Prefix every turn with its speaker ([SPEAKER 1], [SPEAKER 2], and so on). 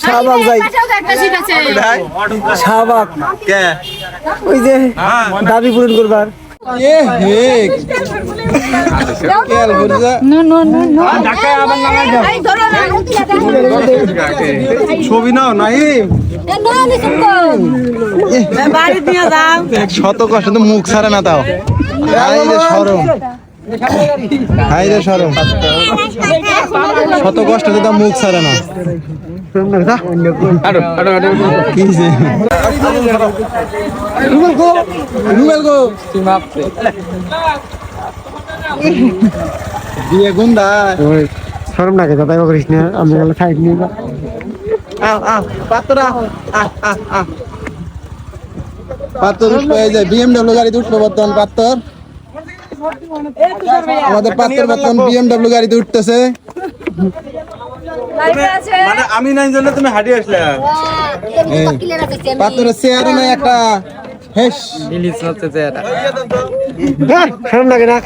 [SPEAKER 1] শাহবাগ যাই। শাহবাগ ওই যে দাবি পূরণ করবার।
[SPEAKER 2] এ হে। কেল বুঝা
[SPEAKER 3] এই ধরো না
[SPEAKER 2] ছবি নাও নাই
[SPEAKER 3] বাড়ি দিয়ে যাও।
[SPEAKER 2] শত কষ্ট মুখ ছাড়ে না তাও। সরম হাই রে সরম। শত কষ্ট তাও মুখ ছাড়ে না। কি যে? রুবেল গো রুবেল গো। দিয়ে গুন্দা
[SPEAKER 1] সরম লাগে দাদা করিস না আমি গেলে সাইড নিয়ে
[SPEAKER 2] আও পাত্রা আহ আহ আহ পাত্র উঠবে এই যে বিএমডব্লিউ গাড়িতে উঠবে বর্তমান পাত্র। আমাদের পাত্র বর্তমান বিএমডব্লিউ গাড়িতে উঠতেছে।
[SPEAKER 4] মানে আমি নাই জন্য তুমি হাঁটি আসলে।
[SPEAKER 2] পাত্র চেয়ারে নাই একটা হেস।
[SPEAKER 1] হ্যাঁ, সরম লাগে না